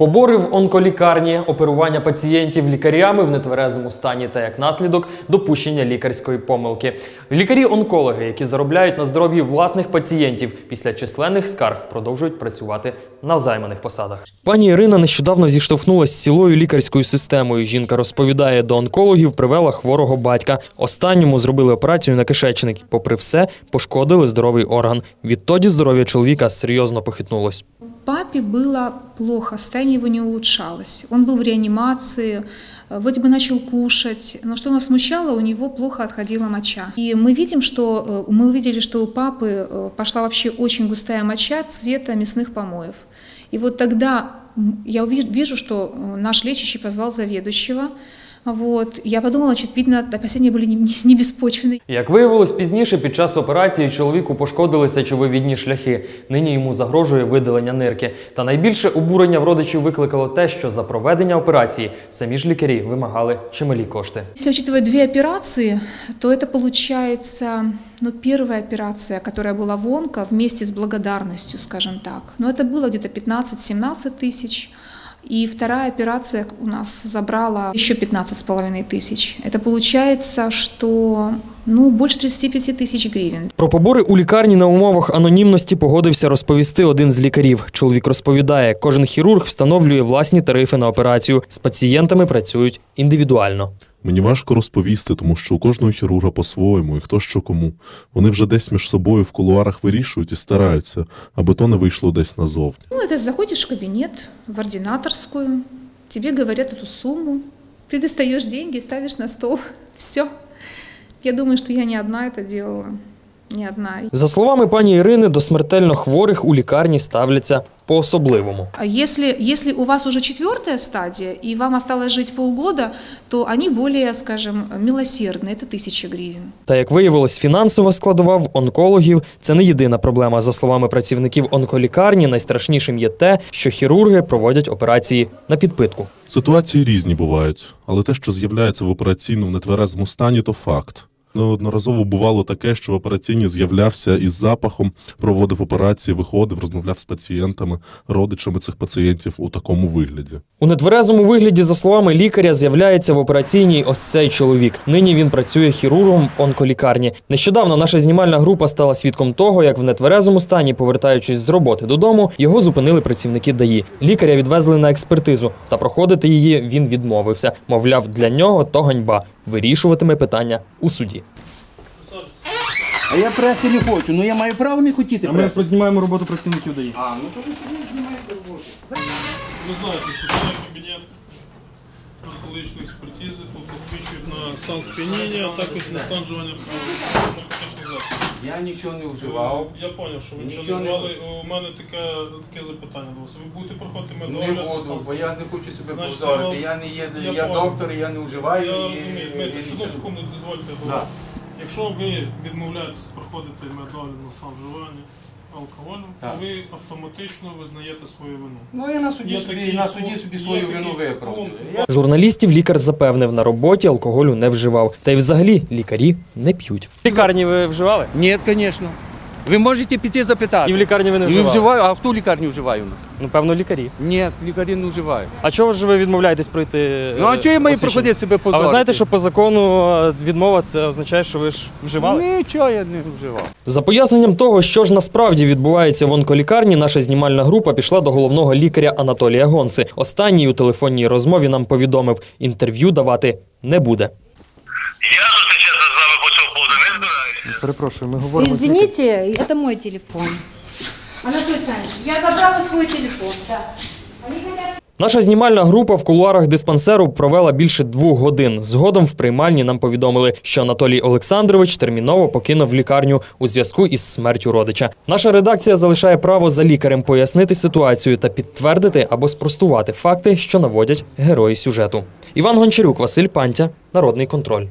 Побори в онколікарні, оперування пацієнтів лікарями в нетверезому стані та як наслідок допущення лікарської помилки. Лікарі-онкологи, які заробляють на здоров'ї власних пацієнтів після численних скарг, продовжують працювати на займаних посадах. Пані Ірина нещодавно зіштовхнулася з цілою лікарською системою. Жінка розповідає, до онкологів привела хворого батька. Останньому зробили операцію на кишечник. Попри все, пошкодили здоровий орган. Відтоді здоров'я чоловіка серйозно похитнулось. Папе было плохо, состояние его не улучшалось. Он был в реанимации, э, вроде бы начал кушать, но что нас смущало, у него плохо отходила моча. И мы видим, что э, мы увидели, что у папы э, пошла вообще очень густая моча цвета мясных помоев. И вот тогда я вижу, что наш лечащий позвал заведующего. Вот. Я подумала, что, видно, опасения были не, не- не беспочвенные. Як виявилось пізніше, під час операції чоловіку пошкодили сечовивідні шляхи. Нині йому загрожує видалення нирки. Та найбільше обурення в родичів викликало те, що за проведення операції самі ж лікарі вимагали чималі кошти. Если учитывать две операции, то это получается ну, первая операция, которая была в онко, вместе с благодарностью, скажем так. Но это было где-то 15-17 тысяч. И вторая операция у нас забрала еще 15 с половиной тысяч. Это получается, что ну, больше 35 тысяч гривен. Про побори у лікарні на умовах анонімності погодився розповісти один з лікарів. Чоловік розповідає, кожен хірург встановлює власні тарифи на операцію. З пацієнтами працюють індивідуально. Мені важко розповісти, тому що у кожного хірурга по-своєму, і хто що кому. Вони вже десь між собою в кулуарах вирішують і стараються, аби то не вийшло десь назовні. Ну, это заходишь в кабинет, в ординаторскую, тебе говорят эту сумму, ты достаешь деньги, ставишь на стол, все. Я думаю, что я не одна это делала, не одна. За словами пані Ірини, до смертельно хворих у лікарні ставляться по-особливому. А если, если у вас уже четвертая стадия, и вам осталось жить полгода, то они более, скажем, милосердны, это тысяча гривен. Та як виявилось, фінансова складова в онкологів це не єдина проблема. За словами працівників онколікарні, найстрашнішим є те, що хірурги проводять операції на підпитку. Ситуації різні бувають, але те, що з'являється в операційному нетверезому стані, то факт. Неодноразово бувало таке, що в операційні з'являвся із запахом, проводив операції, виходив, розмовляв з пацієнтами, родичами цих пацієнтів у такому вигляді. У нетверезому вигляді, за словами лікаря, з'являється в операційній ось цей чоловік. Нині він працює хірургом онколікарні. Нещодавно наша знімальна група стала свідком того, як в нетверезому стані, повертаючись з роботи додому, його зупинили працівники ДАІ. Лікаря відвезли на експертизу, та проходити її він відмовився. Мовляв, для нього то ганьба. Вирішуватиме питання у суді. А я преси не хочу, ну я маю право не хотіти А ми преси. знімаємо роботу працівників ДАІ. А, ну то ви знімаєте роботу. Ви знаєте, що це кабінет наркологічної експертизи, тут посвідчують на стан сп'яніння, а також на стан вживання наркотичних засобів. Я нічого не вживав. Я зрозумів, що ви нічого Нічого не не звали. У мене таке, таке запитання до вас. Ви будете проходити Не медогляд? бо я не хочу себе Значить, позорити. я- не є, я я доктор, я не вживаю Я і, розумію, і Дмитро, одну нічого. секунду дозвольте. Да. Якщо ви відмовляєтесь проходити медогляд на стан вживання алкоголю, Так. ви автоматично визнаєте свою вину. Ну я на суді Є собі, такі на суді собі є свою такі вину виправдаю. пункти. Я Журналістів лікар запевнив, на роботі алкоголю не вживав. Та й взагалі лікарі не п'ють. Лікарні ви вживали? Ні, звісно. Ви можете піти запитати. І в лікарні ви не Не вживаю, а хто в лікарні вживає у нас? Ну, певно, лікарі. Ні, лікарі не вживають. А чого ж ви відмовляєтесь пройти? Ну а е, чого я маю проходити себе А ви знаєте, що по закону е, відмова це означає, що ви ж вживали? Нічого я не вживав. За поясненням того, що ж насправді відбувається в онколікарні, наша знімальна група пішла до головного лікаря Анатолія Гонци. Останній у телефонній розмові нам повідомив, інтерв'ю давати не буде. Я Перепрошую, ми говоримо. Извините, это мой телефон. Анатолий Александрович, я забрала свой телефон, да. Они хотят Наша знімальна група в кулуарах диспансеру провела більше двох годин. Згодом в приймальні нам повідомили, що Анатолій Олександрович терміново покинув лікарню у зв'язку із смертю родича. Наша редакція залишає право за лікарем пояснити ситуацію та підтвердити або спростувати факти, що наводять герої сюжету. Іван Гончарюк, Василь Пантя, Народний контроль.